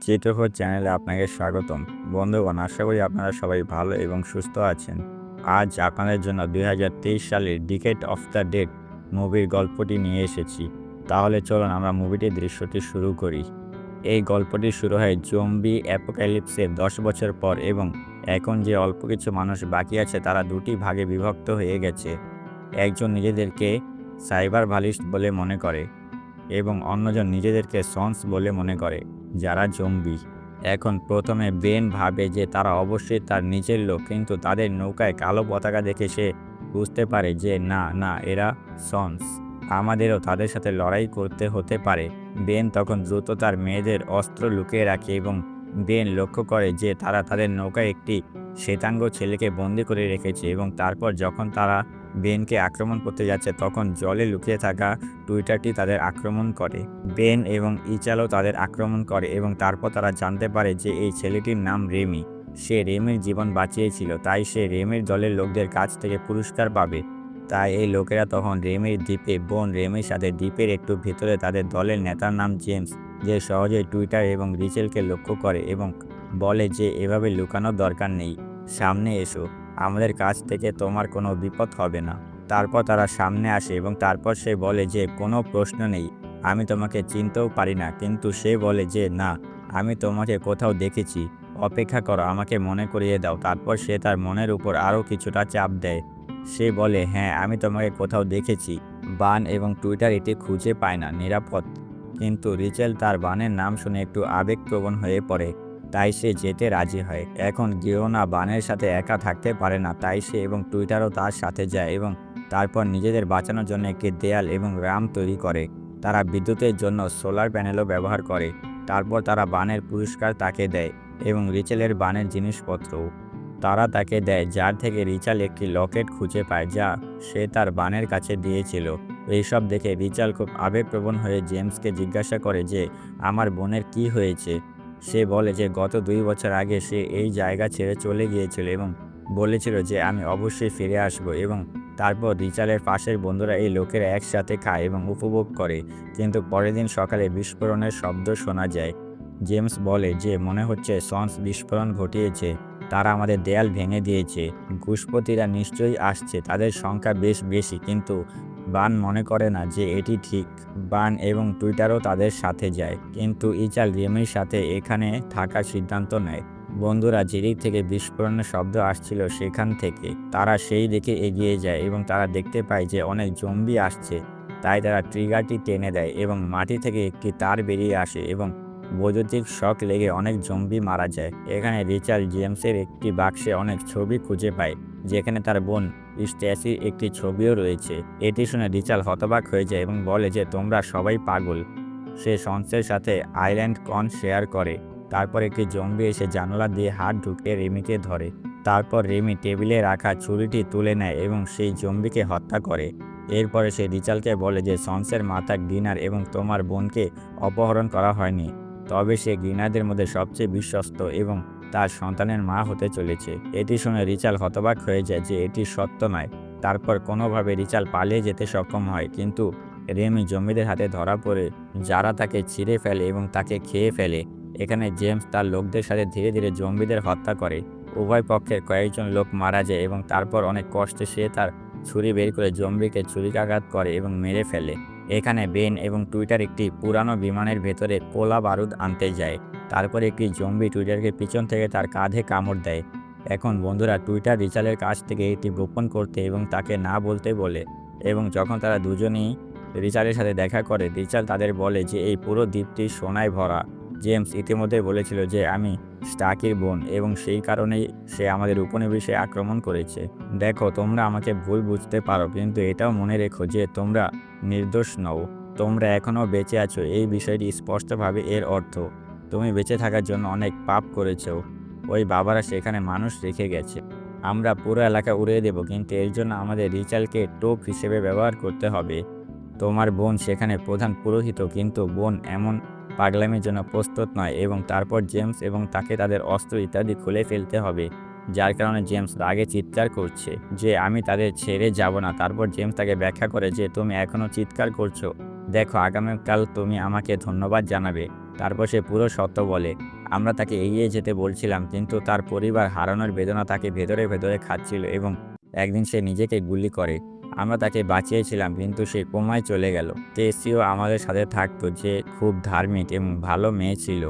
চিত্রপট চ্যানেলে আপনাকে স্বাগতম। বন্ধুগণ, আশা করি আপনারা সবাই ভালো এবং সুস্থ আছেন। আজ আপনাদের জন্য দুই সালের ডিকেট অফ দ্য ডেট মুভির গল্পটি নিয়ে এসেছি। তাহলে চলুন আমরা মুভিটির দৃশ্যটি শুরু করি। এই গল্পটি শুরু হয় জম্বি অ্যাপোক্যালিপসের দশ বছর পর এবং এখন যে অল্প কিছু মানুষ বাকি আছে, তারা দুটি ভাগে বিভক্ত হয়ে গেছে। একজন নিজেদেরকে সাইবার ভালিস্ট বলে মনে করে এবং অন্যজন নিজেদেরকে সন্স বলে মনে করে। যারা জম্বি এখন প্রথমে বেন ভাবে যে তারা অবশ্যই তার নিজের লোক, কিন্তু তাদের নৌকায় কালো পতাকা দেখে সে বুঝতে পারে যে, না না, এরা সন্স। আমাদেরও তাদের সাথে লড়াই করতে হতে পারে। বেন তখন দ্রুত তার মেয়েদের অস্ত্র লুকিয়ে রাখে এবং বেন লক্ষ্য করে যে তারা তাদের নৌকায় একটি শ্বেতাঙ্গ ছেলেকে বন্দি করে রেখেছে এবং তারপর যখন তারা বেনকে আক্রমণ করতে যাচ্ছে, তখন জলে লুকিয়ে থাকা টুইটারটি তাদের আক্রমণ করে। বেন এবং ইচালও তাদের আক্রমণ করে এবং তারপর তারা জানতে পারে যে এই ছেলেটির নাম রেমি। সে রেমির জীবন বাঁচিয়েছিল, তাই সে রেমের দলের লোকদের কাছ থেকে পুরস্কার পাবে। তাই এই লোকেরা তখন রেমের দ্বীপে, বোন রেমের সাথে দ্বীপের একটু ভেতরে তাদের দলের নেতার নাম জেমস, যে সহজে টুইটার এবং রিচেলকে লক্ষ্য করে এবং বলে যে এভাবে লুকানোর দরকার নেই। সামনে এসো। আমাদের কাছ থেকে তোমার কোনো বিপদ হবে না। তারপর তারা সামনে আসে এবং তারপর সে বলে যে, কোনো প্রশ্ন নেই। আমি তোমাকে চিনতেও পারি না। কিন্তু সে বলে যে, না, আমি তোমাকে কোথাও দেখেছি। অপেক্ষা করো, আমাকে মনে করিয়ে দাও। তারপর সে তার মনের উপর আরও কিছুটা চাপ দেয়। সে বলে হ্যাঁ আমি তোমাকে কোথাও দেখেছি। বান এবং টুইটার এটি খুঁজে পায় না, নিরাপদ। কিন্তু রিচেল তার বানের নাম শুনে একটু আবেগপ্রবণ হয়ে পড়ে। তাই সে যেতে রাজি হয়। এখন গিওনা বানের সাথে একা থাকতে পারে না, তাই সে এবং টুইটারও তার সাথে যায় এবং তারপর নিজেদের বাঁচানোর জন্য একটি দেয়াল এবং রাম তৈরি করে। তারা বিদ্যুতের জন্য সোলার প্যানেলও ব্যবহার করে। তারপর তারা বানের পুরস্কার তাকে দেয় এবং রিচেলের বানের জিনিসপত্রও। তারা তাকে দেয়, যার থেকে রিচাল একটি লকেট খুঁজে পায় যা সে তার বানের কাছে দিয়েছিল। এইসব দেখে রিচাল খুব আবেগপ্রবণ হয়ে জেমসকে জিজ্ঞাসা করে যে, আমার বোনের কি হয়েছে? সে বলে যে, গত দুই বছর আগে সে এই জায়গা ছেড়ে চলে গিয়েছিল এবং বলেছিল যে, আমি অবশ্যই ফিরে আসব এবং তারপর রিচালের পাশের বন্ধুরা এই লোকেরা একসাথে খায় এবং উপভোগ করে। কিন্তু পরের দিন সকালে বিস্ফোরণের শব্দ শোনা যায়। জেমস বলে যে, মনে হচ্ছে সন্স বিস্ফোরণ ঘটিয়েছে। তারা আমাদের দেয়াল ভেঙে দিয়েছে। ঘুষপতিরা নিশ্চয়ই আসছে। তাদের সংখ্যা বেশ বেশি। কিন্তু বান মনে করে না যে এটি ঠিক। বান এবং টুইটারও তাদের সাথে যায়, কিন্তু ইচাল রিমির সাথে এখানে থাকার সিদ্ধান্ত নেয়। বন্ধুরা, যেদিক থেকে বিস্ফোরণের শব্দ আসছিল সেখান থেকে তারা সেই দিকে এগিয়ে যায় এবং তারা দেখতে পায় যে অনেক জম্বি আসছে। তাই তারা ট্রিগারটি টেনে দেয় এবং মাটি থেকে একটি তার বেরিয়ে আসে এবং বৈদ্যুতিক শক লেগে অনেক জম্বি মারা যায়। এখানে রিচার্ড জেমসের একটি বাক্সে অনেক ছবি খুঁজে পায়। যেখানে তার বোন স্ট্যাসির একটি ছবিও রয়েছে। এটি শুনে রিচাল হতবাক হয়ে যায় এবং বলে যে, তোমরা সবাই পাগল। সে সন্সের সাথে আইল্যান্ড কন শেয়ার করে। তারপর একটি জম্বি এসে জানলা দিয়ে হাত ঢুকে রেমিকে ধরে। তারপর রেমি টেবিলে রাখা ছুরিটি তুলে নেয় এবং সেই জম্বিকে হত্যা করে। এরপরে সে রিচালকে বলে যে, সন্সের মাথা ডিনার এবং তোমার বোনকে অপহরণ করা হয়নি। তবে সে গ্রিনারদের মধ্যে সবচেয়ে বিশ্বস্ত এবং তার সন্তানের মা হতে চলেছে। এটি শুনে রিচাল হতবাক হয়ে যায় যে এটি সত্য নয়। তারপর কোনোভাবে রিচাল পালিয়ে যেতে সক্ষম হয়, কিন্তু রেমি জম্বিদের হাতে ধরা পড়ে। যারা তাকে ছিঁড়ে ফেলে এবং তাকে খেয়ে ফেলে, এখানে জেমস তার লোকদের সাথে ধীরে ধীরে জম্বিদের হত্যা করে। উভয় পক্ষের কয়েকজন লোক মারা যায় এবং তারপর অনেক কষ্টে সে তার ছুরি বের করে জম্বিকে ছুরিকাঘাত করে এবং মেরে ফেলে। এখানে বেন এবং টুইটার একটি পুরানো বিমানের ভেতরে কোলা বারুদ আনতে যায়। তারপর একটি জম্বি টুইটারকে পিছন থেকে তার কাঁধে কামড় দেয়। এখন বন্ধুরা টুইটার রিচালের কাছ থেকে এটি গোপন করতে এবং তাকে না বলতে বলে এবং যখন তারা দুজনেই রিচালের সাথে দেখা করে রিচাল তাদের বলে যে, এই পুরো দ্বীপটি সোনায় ভরা। জেমস ইতিমধ্যে বলেছিল যে, আমি স্টাকির বোন এবং সেই কারণেই সে আমাদের উপনিবেশে আক্রমণ করেছে। দেখো, তোমরা আমাকে ভুল বুঝতে পারো, কিন্তু এটাও মনে রেখো যে, তোমরা নির্দোষ নও। তোমরা এখনও বেঁচে আছো। এই বিষয়টি স্পষ্টভাবে এর অর্থ তুমি বেঁচে থাকার জন্য অনেক পাপ করেছ। ওই বাবারা সেখানে মানুষ রেখে গেছে। আমরা পুরো এলাকা উড়িয়ে দেব, কিন্তু এর জন্য আমাদের রিচালকে টোপ হিসেবে ব্যবহার করতে হবে। তোমার বোন সেখানে প্রধান পুরোহিত, কিন্তু বোন এমন পাগলামির জন্য প্রস্তুত নয় এবং তারপর জেমস এবং তাকে তাদের অস্ত্র ইত্যাদি খুলে ফেলতে হবে, যার কারণে জেমস রাগে চিৎকার করছে যে, আমি তাদের ছেড়ে যাব না। তারপর জেমস তাকে ব্যাখ্যা করে যে, তুমি এখনও চিৎকার করছ। দেখো, আগামীকাল তুমি আমাকে ধন্যবাদ জানাবে। তারপর সে পুরো সত্য বলে। আমরা তাকে এগিয়ে যেতে বলছিলাম, কিন্তু তার পরিবার হারানোর বেদনা তাকে ভেতরে ভেতরে খাচ্ছিল এবং একদিন সে নিজেকে গুলি করে। আমরা তাকে বাঁচিয়েছিলাম, কিন্তু সে কোমায় চলে গেল। তেসিও আমাদের সাথে থাকতো, যে খুব ধার্মিক এবং ভালো মেয়ে ছিল।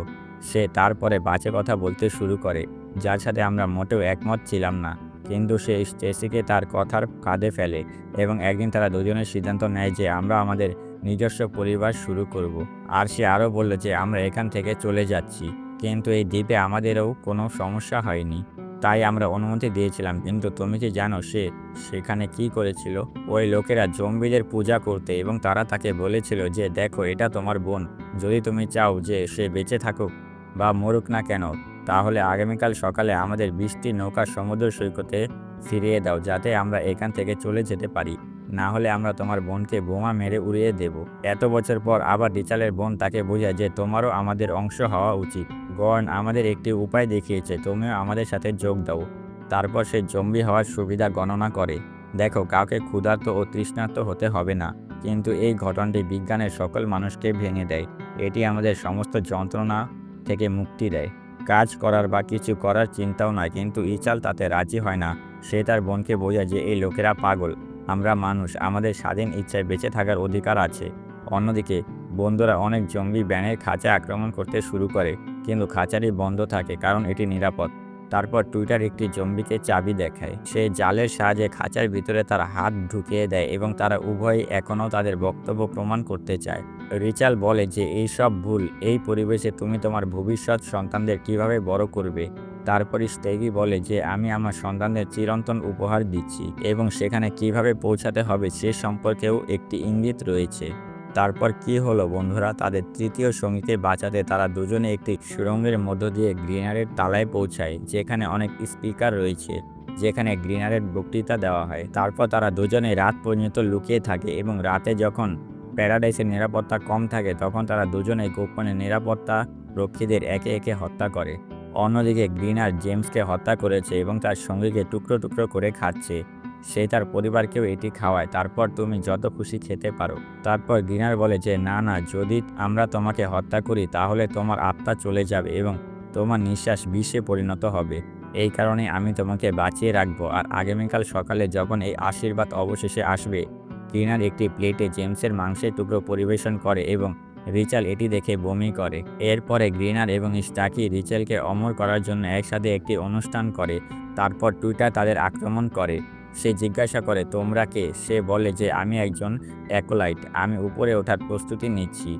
সে তারপরে বাজে কথা বলতে শুরু করে, যার সাথে আমরা মোটেও একমত ছিলাম না। কিন্তু সে স্টেসিকে তার কথার কাঁধে ফেলে এবং একদিন তারা দুজনের সিদ্ধান্ত নেয় যে আমরা আমাদের নিজস্ব পরিবার শুরু করব। আর সে আরও বলল যে, আমরা এখান থেকে চলে যাচ্ছি। কিন্তু এই দ্বীপে আমাদেরও কোনো সমস্যা হয়নি। তাই আমরা অনুমতি দিয়েছিলাম। কিন্তু তুমি কি জানো সে সেখানে কি করেছিল? ওই লোকেরা জম্বিদের পূজা করতে এবং তারা তাকে বলেছিল যে, দেখো, এটা তোমার বোন। যদি তুমি চাও যে সে বেঁচে থাকুক বা মরুক না কেন, তাহলে আগামীকাল সকালে আমাদের বৃষ্টি নৌকা সমুদ্র সৈকতে ফিরিয়ে দাও, যাতে আমরা এখান থেকে চলে যেতে পারি। না হলে আমরা তোমার বোনকে বোমা মেরে উড়িয়ে দেব। এত বছর পর আবার রিচালের বোন তাকে বোঝায় যে তোমারও আমাদের অংশ হওয়া উচিত। গর্ন আমাদের একটি উপায় দেখিয়েছে, তুমিও আমাদের সাথে যোগ দাও। তারপর সে জম্বি হওয়ার সুবিধা গণনা করে। দেখো, কাউকে ক্ষুধার্ত ও তৃষ্ণার্ত হতে হবে না, কিন্তু এই ঘটনাটি বিজ্ঞানের সকল মানুষকে ভেঙে দেয়। এটি আমাদের সমস্ত যন্ত্রণা থেকে মুক্তি দেয়। কাজ করার বা কিছু করার চিন্তাও নয় কিন্তু ইচাল তাতে রাজি হয় না। সে তার বোনকে বোঝায় যে এই লোকেরা পাগল। আমরা মানুষ, আমাদের স্বাধীন ইচ্ছায় বেঁচে থাকার অধিকার আছে। অন্যদিকে, বন্ধুরা অনেক জঙ্গি ব্যানের খাঁচা আক্রমণ করতে শুরু করে, কিন্তু খাঁচাটি বন্ধ থাকে কারণ এটি নিরাপদ। তারপর টুইটার একটি জম্বিকে চাবি দেখায়। সে জালের সাহায্যে খাঁচার ভিতরে তার হাত ঢুকিয়ে দেয় এবং তারা উভয়ই এখনও তাদের বক্তব্য প্রমাণ করতে চায়। রিচাল বলে যে এই সব ভুল। এই পরিবেশে তুমি তোমার ভবিষ্যৎ সন্তানদের কীভাবে বড় করবে? তারপরে স্টেগি বলে যে, আমি আমার সন্তানদের চিরন্তন উপহার দিচ্ছি এবং সেখানে কীভাবে পৌঁছাতে হবে সে সম্পর্কেও একটি ইঙ্গিত রয়েছে। তারপর কি হলো বন্ধুরা? তাদের তৃতীয় সঙ্গীকে বাঁচাতে তারা দুজনে একটি সুরঙ্গের মধ্য দিয়ে গ্রিনারের তালায় পৌঁছায়, যেখানে অনেক স্পিকার রয়েছে, যেখানে গ্রিনারের বক্তৃতা দেওয়া হয়। তারপর তারা দুজনে রাত পর্যন্ত লুকিয়ে থাকে এবং রাতে যখন প্যারাডাইসের নিরাপত্তা কম থাকে, তখন তারা দুজনে গোপনে নিরাপত্তা রক্ষীদের একে একে হত্যা করে। অন্যদিকে গ্রিনার জেমসকে হত্যা করেছে এবং তার সঙ্গীকে টুকরো টুকরো করে খাচ্ছে। সে তার পরিবারকেও এটি খাওয়ায়, তারপর তুমি যত খুশি খেতে পারো। তারপর গ্রিনার বলে যে, না না, যদি আমরা তোমাকে হত্যা করি, তাহলে তোমার আত্মা চলে যাবে এবং তোমার নিঃশ্বাস বিষে পরিণত হবে। এই কারণে আমি তোমাকে বাঁচিয়ে রাখব আর আগামীকাল সকালে যখন এই আশীর্বাদ অবশেষে আসবে, গ্রিনার একটি প্লেটে জেমসের মাংসের টুকরো পরিবেশন করে এবং রিচাল এটি দেখে বমি করে। এরপরে গ্রিনার এবং স্টাকি রিচেলকে অমর করার জন্য একসাথে একটি অনুষ্ঠান করে, তারপর টুইটার তাদের আক্রমণ করে। সে জিজ্ঞাসা করে, তোমরা কে? সে বলে যে, আমি একজন অ্যাকোলাইট, আমি উপরে ওঠার প্রস্তুতি নিচ্ছি।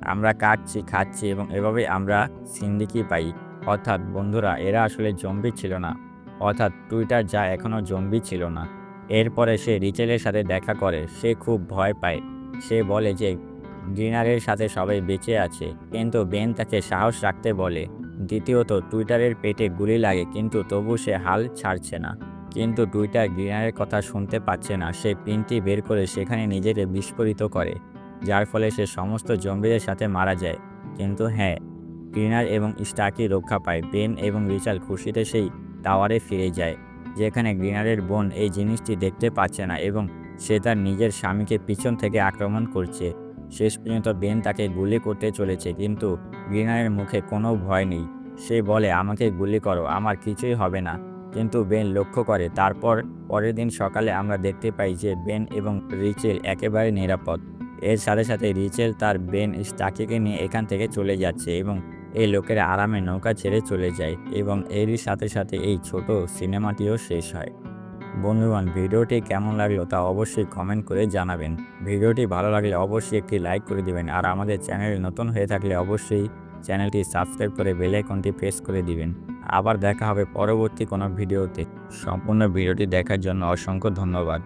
আমরা কাটছি, খাচ্ছি এবং এভাবে আমরা সিন্দিকি পাই। অর্থাৎ, বন্ধুরা, এরা আসলে জম্বি ছিল না। অর্থাৎ টুইটার যা এখনও জম্বি ছিল না। এরপরে সে রিচেলের সাথে দেখা করে, সে খুব ভয় পায়। সে বলে যে গ্রিনারের সাথে সবাই বেঁচে আছে। কিন্তু বেন তাকে সাহস রাখতে বলে, দ্বিতীয়ত, টুইটারের পেটে গুলি লাগে, কিন্তু তবু সে হাল ছাড়ছে না। কিন্তু টুইটার গ্রিনারের কথা শুনতে পাচ্ছে না, সে পিনটি বের করে সেখানে নিজেকে বিস্ফোরিত করে, যার ফলে সে সমস্ত জম্বিদের সাথে মারা যায়। কিন্তু হ্যাঁ গ্রিনার এবং স্টাকি রক্ষা পায়, বেন এবং রিচাল খুশিতে সেই টাওয়ারে ফিরে যায়, যেখানে গ্রিনারের বোন এই জিনিসটি দেখতে পাচ্ছে না এবং সে তার নিজের স্বামীকে পিছন থেকে আক্রমণ করছে। শেষ পর্যন্ত বেন তাকে গুলি করতে চলেছে, কিন্তু গ্রিনারের মুখে কোনো ভয় নেই। সে বলে, আমাকে গুলি করো, আমার কিছুই হবে না। কিন্তু বেন লক্ষ্য করে, তারপর পরের দিন সকালে আমরা দেখতে পাই যে বেন এবং রিচেল একেবারে নিরাপদ। এর সাথে সাথে রিচেল তার বেন স্টাকিকে নিয়ে এখান থেকে চলে যাচ্ছে এবং এই লোকেরা আরামে নৌকা ছেড়ে চলে যায় এবং এরই সাথে সাথে এই ছোট সিনেমাটিও শেষ হয়। বন্ধুগণ, ভিডিওটি কেমন লাগল তা অবশ্যই কমেন্ট করে জানাবেন। ভিডিওটি ভালো লাগলে অবশ্যই একটি লাইক করে দিবেন আর আমাদের চ্যানেল নতুন হয়ে থাকলে অবশ্যই চ্যানেলটি সাবস্ক্রাইব করে বেল আইকনটি প্রেস করে দিবেন। আবার দেখা হবে পরবর্তী কোনো ভিডিওতে সম্পূর্ণ ভিডিওটি দেখার জন্য অসংখ্য ধন্যবাদ।